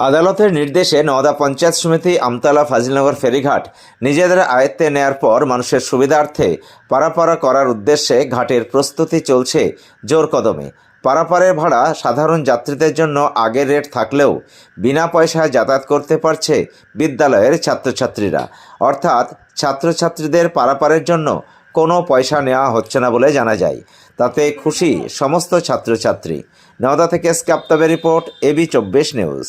আদালতের নির্দেশে নওদা পঞ্চায়েত সমিতি, আমতলা, ফাজিলনগর, ফেরিঘাট নিজেদের আয়ত্তে নেয়ার পর মানুষের সুবিধার্থে পারাপারা করার উদ্দেশ্যে ঘাটের প্রস্তুতি চলছে জোর কদমে। পারাপারের ভাড়া সাধারণ যাত্রীদের জন্য আগের রেট থাকলেও বিনা পয়সায় যাতায়াত করতে পারছে বিদ্যালয়ের ছাত্রছাত্রীরা। অর্থাৎ ছাত্রছাত্রীদের পারাপারের জন্য কোনো পয়সা নেওয়া হচ্ছে না বলে জানা যায়। তাতে খুশি সমস্ত ছাত্রছাত্রী। নওদা থেকে স্ক্যাপ্তাবের রিপোর্ট এবি চব্বিশ নিউজ।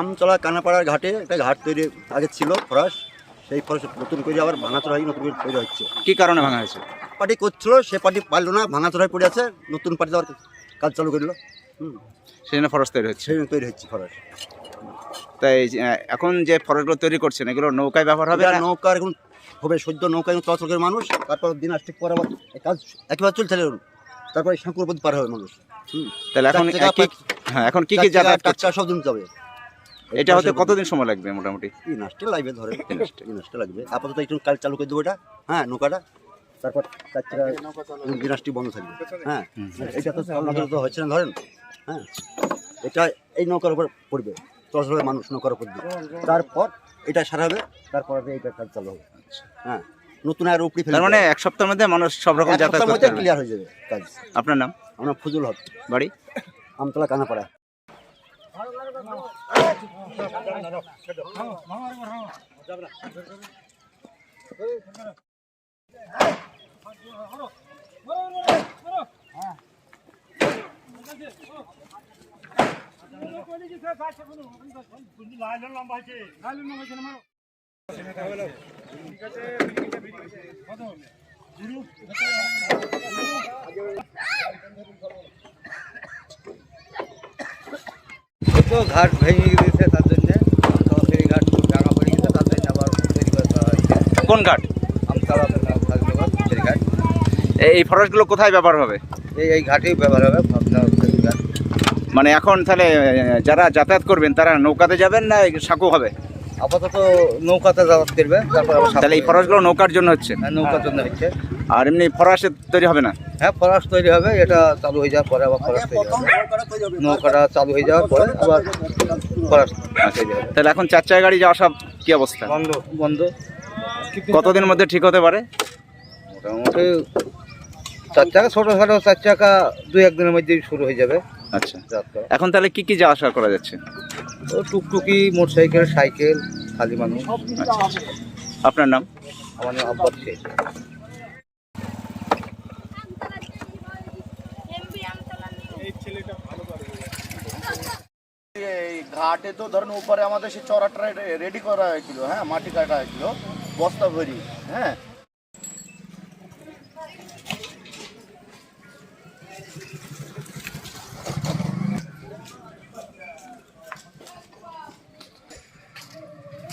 আমতলা কানাপাড়ার ঘাটে একটা ঘাট তৈরি আগে ছিল ফরাস। সেই ফরাস নতুন করে আবার ভাঙাচোরা হয়ে নতুন করে তৈরি হচ্ছে। কি কারণে ভাঙা হয়েছে? পার্টি করছিল সে পার্টি পারল না ভাঙাচোরায় পড়ে আছে নতুন পার্টি আবার কাজ চালু করল। হুম। সেই জন্য ফরেস্ট তৈরি হচ্ছে? সেই জন্য তৈরি হচ্ছে ফরাস। তাই এখন যে ফরেস্টগুলো তৈরি করছেন এগুলো নৌকায় ব্যবহার হবে আর নৌকার এখন হবে সদ্য নৌকায় চলাচল করে মানুষ তারপর দিন আসতে পরে আবার কাজ একেবারে চলছে। তারপরে সাঁকুর পথ পার হবে মানুষ। হুম। তাহলে এখন কি হ্যাঁ এখন কি কি চার যাতায়াত চার করছে চাকা সব দিন যাবে। এটা হতে কতদিন সময় লাগবে মোটামুটি? তিন আসতে লাগবে ধরে। তিন আসতে লাগবে। আপাতত একটু কাল চালু করে দেবো এটা। হ্যাঁ নৌকাটা। তারপর চার চাকা বন্ধ থাকবে। হ্যাঁ এটা তো হচ্ছে না ধরেন। হ্যাঁ এটা এই নৌকার উপর পড়বে। হবে মানুষ নৌকার উপর তারপর এটা সারা হবে। তারপর এইটা কাজ চালু হবে। হ্যাঁ। নতুন আর উপরি ফেলে তার মানে এক সপ্তাহের মধ্যে মানুষ সব রকম যাতায়াত করতে পারবে। ক্লিয়ার হয়ে যাবে কাজ। আপনার নাম? আমরা ফুজুল হক। বাড়ি? আমতলা কানাপাড়া। তো ঘাট ভেঙে গেছে তার জন্য। ফেরি ঘাট ভাঙা পড়ে গেছে তার জন্য আবার তৈরি হয়েছে। কোন ঘাট? আমতলা ঘাট। এই- ফরেস্টগুলো কোথায় ব্যবহার হবে? এই এই ঘাটেই ব্যবহার হবে মানে এখন তাহলে যারা যাতায়াত করবেন তারা নৌকাতে যাবেন না সাঁকো হবে? আপাতত নৌকাতে যাতায়াত করবে তারপর আবার তাহলে এই ফরেস্টগুলো নৌকার জন্য হচ্ছে? হ্যাঁ, নৌকার জন্য হচ্ছে। আর এমনি ফরাসে তৈরি হবে না? হ্যাঁ ফরাস তৈরি হবে এটা চালু হয়ে যাওয়ার পরে আবার ফরাস তৈরি হবে। নৌকাটা চালু হয়ে যাওয়ার পরে আবার ফরাস তৈরি হবে। তাহলে এখন চার চাকা গাড়ি যাওয়া সব কি অবস্থা? বন্ধ বন্ধ। কতদিনের মধ্যে ঠিক হতে পারে? মোটামুটি চার চাকা ছোটো খাটো চার চাকা দুই একদিনের মধ্যেই শুরু হয়ে যাবে। আচ্ছা। যাত্রা। এখন তাহলে কি কি যাওয়া আসা করা যাচ্ছে? ও টুকটুকি মোটরসাইকেল সাইকেল খালি মানুষ। আপনার নাম? আমার নাম আব্বাস শেখ। ঘাটে তো ধরেন উপরে আমাদের সেই চড়াটা রেডি করা হয়েছিল হ্যাঁ মাটি কাটা হয়েছিল বস্তা ভরি হ্যাঁ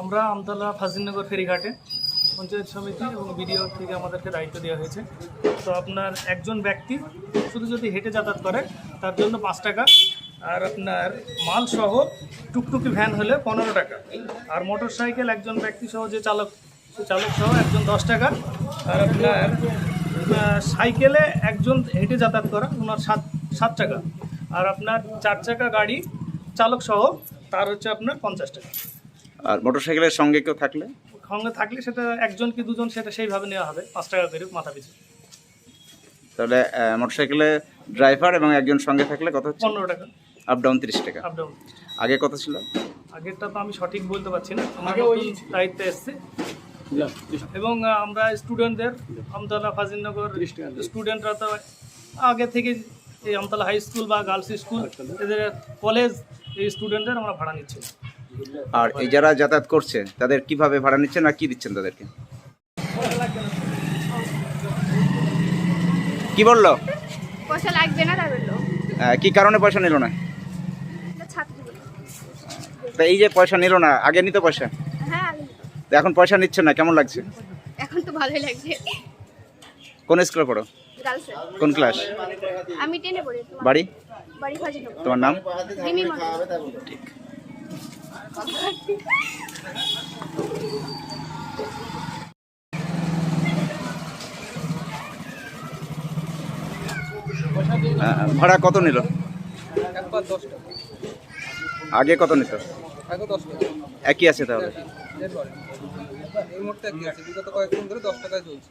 আমরা আমতলা ফাজিনগর ফেরিঘাটে পঞ্চায়েত সমিতি এবং বিডিও থেকে আমাদেরকে দায়িত্ব দেওয়া হয়েছে। তো আপনার একজন ব্যক্তি শুধু যদি হেঁটে যাতায়াত করে, তার জন্য পাঁচ টাকা। আর আপনার মাল সহ টুকটুকি ভ্যান হলে পনেরো টাকা। আর মোটর সাইকেল একজন ব্যক্তি সহ যে চালক সে চালক সহ একজন দশ টাকা। আর আপনার সাইকেলে একজন হেঁটে যাতায়াত করা, ওনার সাত সাত টাকা। আর আপনার চার চাকা গাড়ি চালক সহ তার হচ্ছে আপনার পঞ্চাশ টাকা। আর মোটরসাইকেলের সঙ্গে কেউ থাকলে? সঙ্গে থাকলে সেটা একজন কি দুজন সেটা সেইভাবে নেওয়া হবে পাঁচ টাকা করে মাথা পিছু। তাহলে মোটরসাইকেলে ড্রাইভার এবং একজন সঙ্গে থাকলে কত হচ্ছে? পনেরো টাকা। আপ ডাউন তিরিশ টাকা। আপ ডাউন আগে কত ছিল? আগেরটা তো আমি সঠিক বলতে পারছি না। আমাকে ওই দায়িত্বে এসছে। এবং আমরা স্টুডেন্টদের আমতলা ফাজিলনগর স্টুডেন্টরা তো আগে থেকে এই আমতলা হাই স্কুল বা গার্লস স্কুল এদের কলেজ এই স্টুডেন্টদের আমরা ভাড়া নিচ্ছি। আর এই যারা যাতায়াত করছে তাদের কীভাবে ভাড়া নিচ্ছেন আর কি দিচ্ছেন তাদেরকে? কি বলল? পয়সা লাগবে না বলল কি কারণে পয়সা নিল না? তা এই যে পয়সা নিল না আগে নিতে পয়সা? হ্যাঁ এখন পয়সা নিচ্ছে না কেমন লাগছে? এখন তো ভালোই লাগছে। কোন স্কুলে পড়ো? কোন ক্লাস আমি টেনে পড়ি। তোমার বাড়ি? বাড়ি ফাজিল তোমার নাম? রিমি মন্ডল আহ, ভাড়া কত নিল? একবার দশ টাকা আগে কত নিত? দশ একই আছে তাহলে। এই মুহূর্তে কি আছে। বিগত কয়েকদিন ধরে দশ টাকায় চলছে।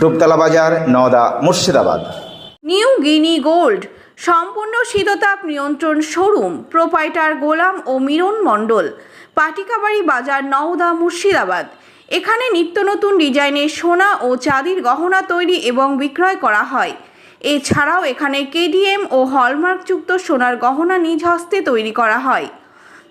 Dubtala বাজার, Nowda, Murshidabad. New guinea gold, সম্পূর্ণ শীততাপ নিয়ন্ত্রণ শোরুম, প্রোপাইটার গোলাম ও মিরন মণ্ডল, পাটিকাবাড়ি বাজার, নওদা, মুর্শিদাবাদ। এখানে নিত্য নতুন ডিজাইনের সোনা ও চাঁদির গহনা তৈরি এবং বিক্রয় করা হয়। এছাড়াও এখানে কেডিএম ও হলমার্কযুক্ত সোনার গহনা নিজ হস্তে তৈরি করা হয়।